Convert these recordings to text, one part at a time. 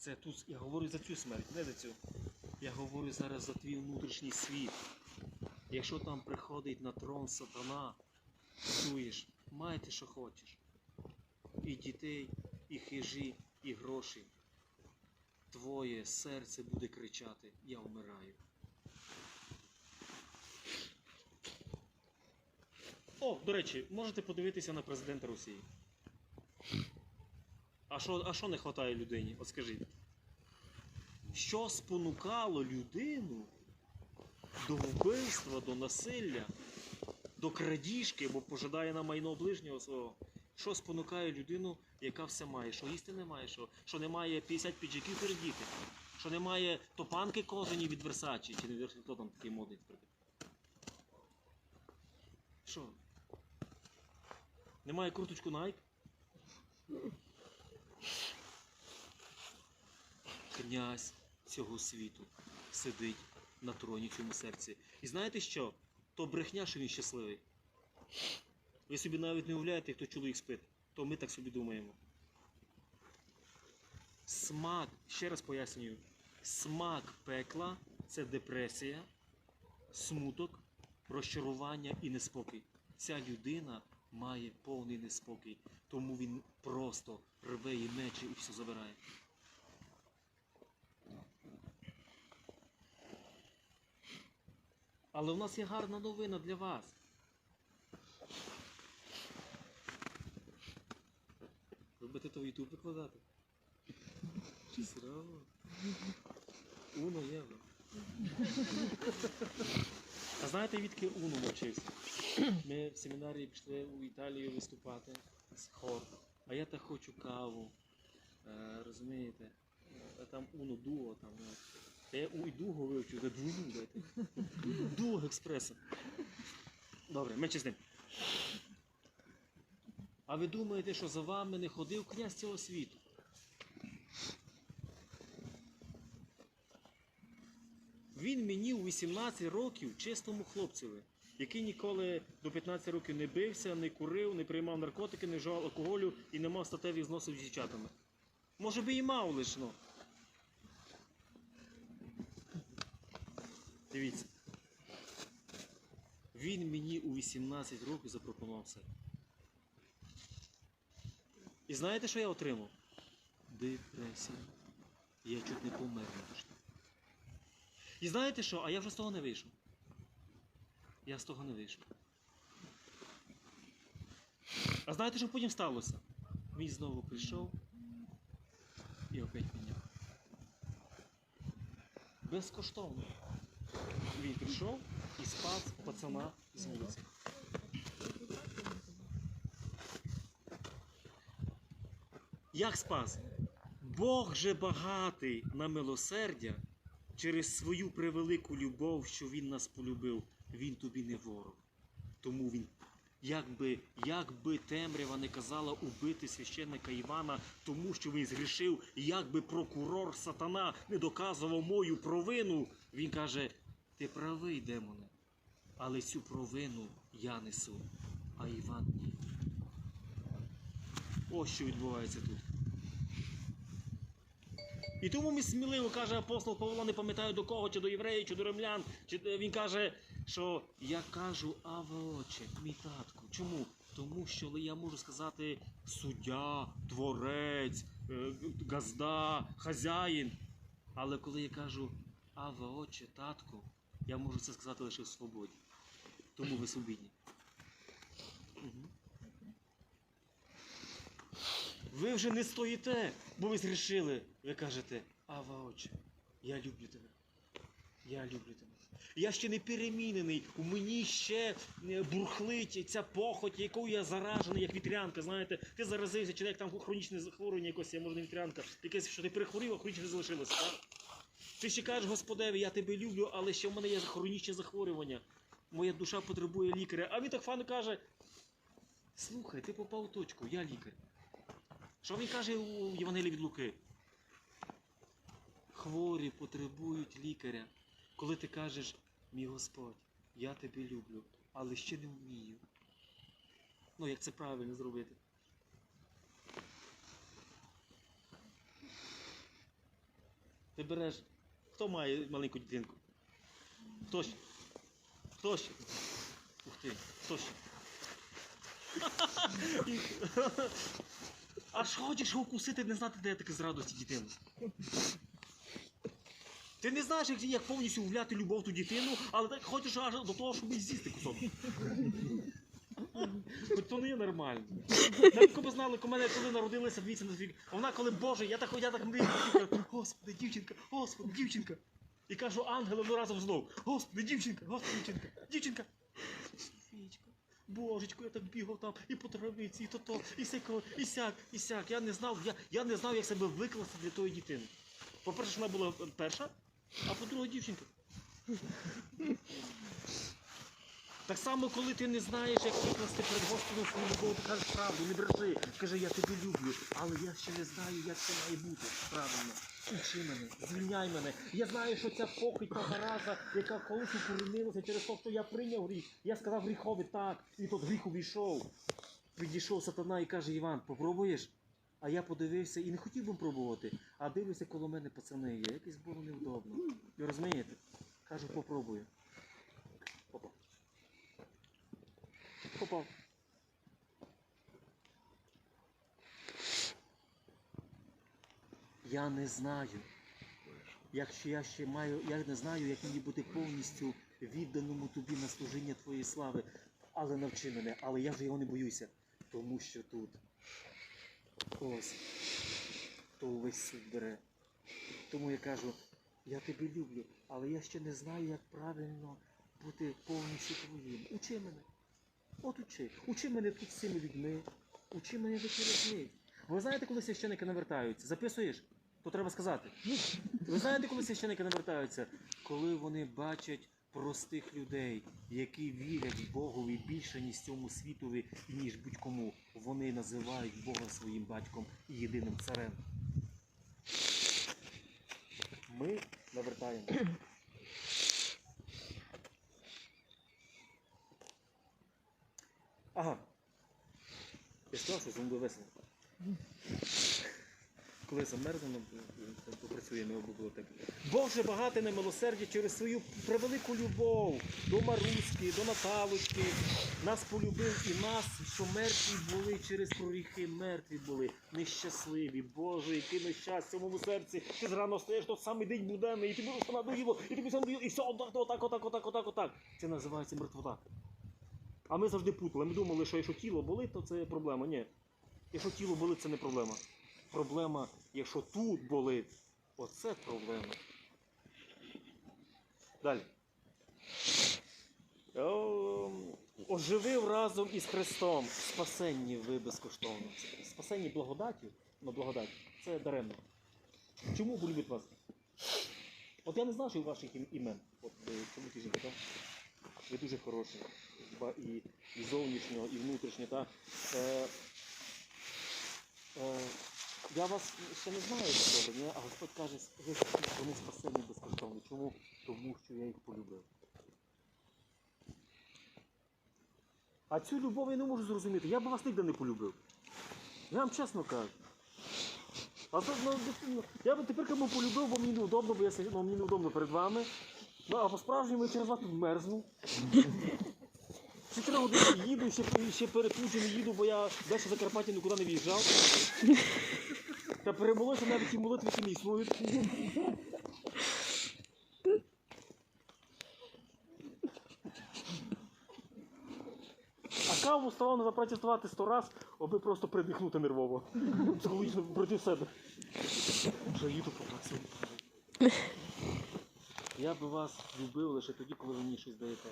Це тут я говорю за цю смерть, не за цю. Я говорю зараз за твій внутрішній світ. Якщо там приходить на трон сатана, чуєш, майте, що хочеш. І дітей, і хижі, і гроші. Твоє серце буде кричати, я вмираю. О, до речі, можете подивитися на президента Росії. А що, а що не вистачає людині? От скажіть. Що спонукало людину до вбивства, до насилля, до крадіжки, бо пожидає на майно ближнього свого? Що спонукає людину, яка все має? Що їсти немає, що, що немає 50 піджаків передіти, що немає топанки кожані від Версачі, чи не Версачі, хто там такий модний? Що? Немає курточку Nike? Князь цього світу сидить на троні в цьому серці. І знаєте що? То брехня, що він щасливий. Ви собі навіть не уявляєте, хто чоловік спить. То ми так собі думаємо. Смак, ще раз пояснюю, смак пекла це депресія, смуток, розчарування і неспокій. Ця людина має повний неспокій, тому він просто рве і мече і все забирає. Але в нас є гарна новина для вас. Будете то в YouTube викладати? Сраво. Уно євро. А знаєте, відки Уно навчився? Ми в семінарії пішли у Італію виступати з хор. А я так хочу каву. Е, розумієте? Е, там Уно дуо там. е. Та я у і дуго вивчу, де дайте. Дуго експресо. Добре, менше з ним. А ви думаєте, що за вами не ходив князь цього світу? Він мені у 18 років чистому хлопцеві, який ніколи до 15 років не бився, не курив, не приймав наркотики, не вживав алкоголю і не мав статевих зносів з дівчатами. Може би і мав лиш, ну. Дивіться. Він мені у 18 років запропонував це. І знаєте, що я отримав? Депресія. Я чуть не помер. І знаєте що? А я вже з того не вийшов. Я з того не вийшов. А знаєте, що потім сталося? Він знову прийшов і опять міняв. Безкоштовно. Він прийшов і спас пацана з вулиці. Як спас? Бог же багатий на милосердя через свою превелику любов, що Він нас полюбив. Він тобі не ворог. Тому він, якби, темрява не казала убити священника Івана, тому що він згрішив, якби прокурор сатана не доказував мою провину, він каже: ти правий, демоне, але цю провину я несу, а Іван ні. Ось що відбувається тут. І тому ми сміливо каже апостол Павло, не пам'ятаю до кого, чи до євреїв, чи до римлян. Чи е, він каже, що я кажу, Аве Отче, мій татку. Чому? Тому що я можу сказати суддя, творець, е, газда, хазяїн. Але коли я кажу Аве Отче, татку, я можу це сказати лише в свободі. Тому ви свобідні. Ви вже не стоїте, бо ви зрішили. Ви кажете, Ава Отче, я люблю тебе. Я люблю тебе. Я ще не перемінений, у мені ще е, бурхлить ця похоть, якою я заражений, як вітрянка. Знаєте, ти заразився, чи як там хронічне захворювання якось, я може не вітрянка, якесь, що ти перехворів, а хронічне залишилося. Так? Ти ще кажеш, Господеві, я тебе люблю, але ще в мене є хронічне захворювання. Моя душа потребує лікаря. А він так фану каже: Слухай, ти попав у точку, я лікар. Що він каже у Євангелії від Луки? Хворі потребують лікаря. Коли ти кажеш, мій Господь, я тебе люблю, але ще не вмію. Ну, як це правильно зробити? Ти береш. Хто має маленьку дитинку? Хто ще? Хто ще? Ух ти, хто ще? Аж хочеш його укусити, не знати, де я таки з радості дитину. Ти не знаєш, як, як повністю ввляти любов ту дитину, але так хочеш аж до того, щоб їй з'їсти кусок. Хоч то не є нормально. Так би знали, у мене коли народилася двійця на а вона коли Боже, я так я так мрію, Господи, дівчинка, Господи, дівчинка. І кажу ангелам ну разом знов, Господи, дівчинка, Господи, дівчинка, дівчинка. Божечко, я так бігав там і по травиці, і то то, і сяко, і сяк, і сяк. Я не знав, я, я не знав, як себе викласти для тої дитини. По-перше, вона була перша, а по-друге, дівчинка. Так само, коли ти не знаєш, як викласти перед Господом свою любов, ти кажеш правду, не бреши. Каже, я тебе люблю, але я ще не знаю, як це має бути. Правильно. Учи мене, звільняй мене. Я знаю, що ця похить та зараза, яка колись укорінилася через те, що я прийняв гріх. Я сказав гріхові так, і тот гріх увійшов. Підійшов сатана і каже, Іван, попробуєш? А я подивився і не хотів би пробувати, а дивлюся, коло мене пацани є. Якось було невдобно. Ви розумієте? Кажу, попробую. Попав. Попав. Я не знаю. Якщо я ще маю, я не знаю, як мені бути повністю відданому тобі на служіння твоєї слави. Але навчи мене, але я вже його не боюся, тому що тут ось хто увесь бере. Тому я кажу, я тебе люблю, але я ще не знаю, як правильно бути повністю твоїм. Учи мене. От учи. Учи мене тут з цими людьми. Учи мене до них. Ви знаєте, коли священники навертаються? Записуєш? То треба сказати. Ви знаєте, коли священики навертаються? Коли вони бачать простих людей, які вірять Богові більше, ніж цьому світові, ніж будь-кому. Вони називають Бога своїм батьком і єдиним царем. Ми навертаємо. Ага. Я сказав, що зомби весело. Коли замерзнемо, попрацюємо його бібліотеки. Боже багатий на милосердя через свою превелику любов до Маруськи, до Наталочки. Нас полюбив і нас, що мертві були через проріхи, мертві були, нещасливі. Боже, яке нещастя в моєму серці. Ти зрано стаєш тот самий день буденний, і ти будеш надоїло, і тобі все надоїло, і все отак, отак, отак, отак, отак, отак. Це називається мертвота. А ми завжди путали. Ми думали, що якщо тіло болить, то це проблема. Ні. Якщо тіло болить, це не проблема. Проблема, якщо тут болить, оце проблема. Далі. Оживив разом із Христом. Спасенні ви безкоштовно. Спасенні благодаті, ну благодать, це даремно. Чому Бог любить вас? От я не знав, що ваших імен. От е, чому ті жінки, так? Ви дуже хороші. І, і зовнішнього, і внутрішнього? Е, е, я вас ще не знаю ні? а Господь каже, ви вони спасені безкоштовно. Чому? Тому що я їх полюбив. А цю любов я не можу зрозуміти. Я б вас ніде не полюбив. Я вам чесно кажу. А то, ну, я б тепер кому полюбив, бо мені неудобно, бо я сидю, ну, мені неудобно перед вами. Ну, а по-справжньому я через вас тут мерзну. Чотири години їду, ще, ще переключений їду, бо я далі Закарпаття нікуди не в'їжджав. Та перемолося навіть і молитви не існують. А каву ставав запротестувати сто раз, аби просто придихнути нервово. Психологічно проти себе. Вже їду попрацюю. Я би вас любив лише тоді, коли ви мені щось даєте.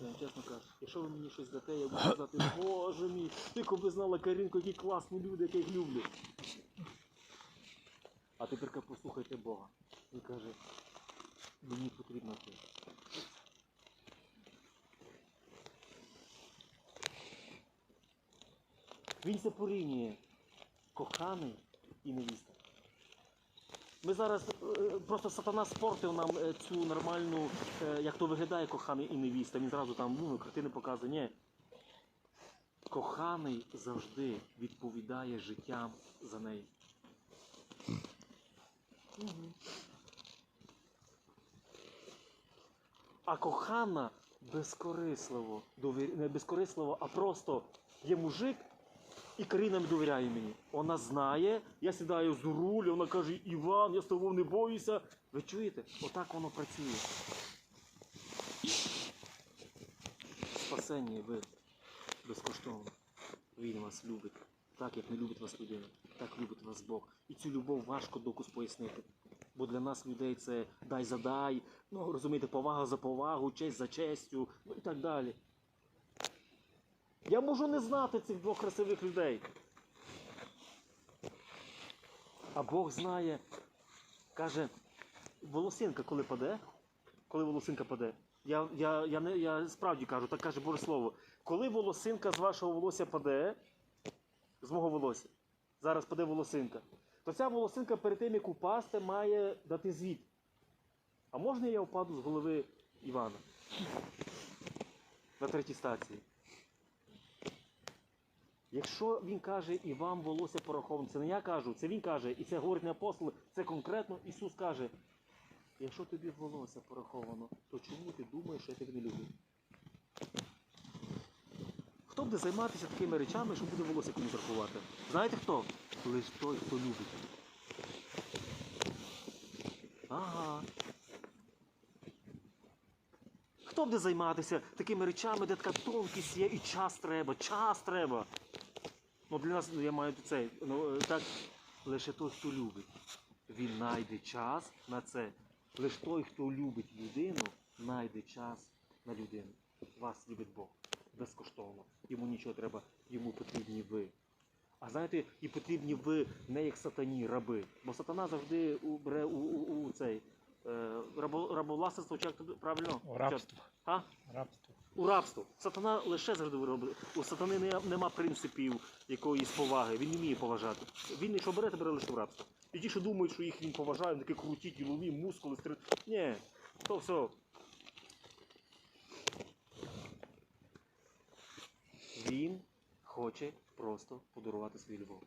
Я чесно кажу, якщо ви мені щось дасте, я буду казати, боже мій, ти коли знала Карінку, які класні люди, яких люблю. А тепер послухайте Бога. Він каже, мені потрібно ти. Він це порівнює коханий і невіста. Ми зараз е, просто сатана спортив нам е, цю нормальну, е, як то виглядає коханий і невіста. Він зразу там ну, картини показує. Ні. Коханий завжди відповідає життям за неї. А кохана безкорисливо, довір... не безкорисливо, а просто є мужик, і Карина довіряє мені. Вона знає, я сідаю з руль, вона каже, Іван, я з тобою не боюся. Ви чуєте? Отак воно працює. Спасення ви безкоштовно. Він вас любить. Так, як не любить вас людина, так любить вас Бог. І цю любов важко докус пояснити. Бо для нас людей це дай за дай, ну розумієте, повага за повагу, честь за честю, ну і так далі. Я можу не знати цих двох красивих людей. А Бог знає, каже, волосинка коли паде, коли волосинка паде, я, я, я, не, я справді кажу, так каже Боже Слово, коли волосинка з вашого волосся паде, з мого волосся, зараз паде волосинка, то ця волосинка перед тим, як упасти, має дати звіт. А можна я впаду з голови Івана? На третій стації. Якщо він каже, і вам волосся пораховано, це не я кажу, це він каже, і це говорить не апостол, це конкретно Ісус каже, якщо тобі волосся пораховано, то чому ти думаєш, що я тебе не люблю? Буде займатися такими речами, що буде волосся комусь рахувати? Знаєте хто? Лиш той, хто любить. Ага. Хто буде займатися такими речами, де така тонкість є і час треба, час треба. Ну для нас ну, я маю цей, ну е, так, лише той, хто любить. Він знайде час на це. Лише той, хто любить людину, знайде час на людину. Вас любить Бог. Безкоштовно. Йому нічого треба, йому потрібні ви. А знаєте, і потрібні ви не як сатані, раби. Бо сатана завжди у- бере у, у, у цей е, рабо, рабовласництво, чи правильно? Рабство. А? Рабство. У рабство. Сатана лише завжди робить. У сатани не, нема принципів якоїсь поваги. Він не вміє поважати. Він якщо бере, то бере лише в рабство. І ті, що думають, що їх він поважає, вони такі круті, ділові, мускули, стри... Ні, то все. Він хоче просто подарувати свою любов.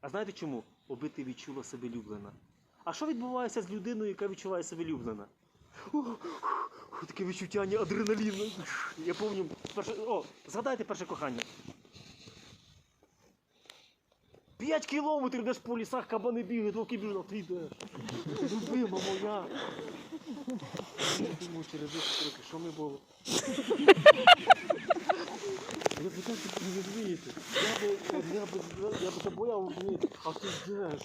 А знаєте чому? Аби ти відчула себе люблена. А що відбувається з людиною, яка відчуває себе люблена? Таке відчуття адреналіну. Я пам'ятаю, перше... О, згадайте перше кохання. П'ять кілометрів йдеш по лісах, кабани бігають, вовки біжуть, а ти йдеш. Любима моя. Думаю, через 10 років, що ми було? Ви так не розумієте. Я би, я би, я би тебе бояв, розумієте, а ти йдеш.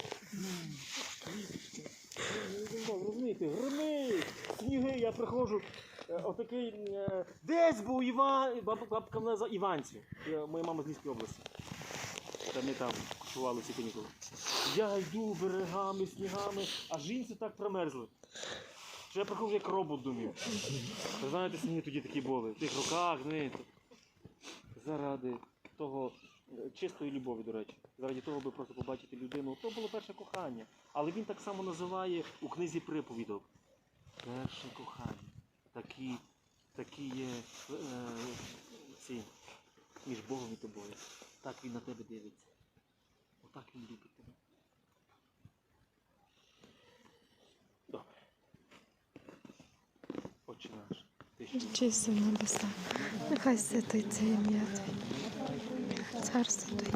Ну, Розумієте, грими, сніги, я приходжу. е, Отакий, е, десь був Іван, баб- бабка мене за Іванці. Я- Моя мама з Львівської області. Та ми там купували всі канікули. Я йду берегами, снігами, а жінці так промерзли. Що я приходжу як робот думаю. Ви знаєте, сніги тоді такі були. В тих руках, знаєте. Заради того е, чистої любові, до речі. Заради того, аби просто побачити людину. То було перше кохання. Але він так само називає у книзі приповідок. Перше кохання. Такі, такі є е, ці між Богом і тобою. Так він на тебе дивиться. Отак він любить тебе. Добре. Отче наш. Чисто небеса. нехай святиться ім'я Твоє, царство Твоє,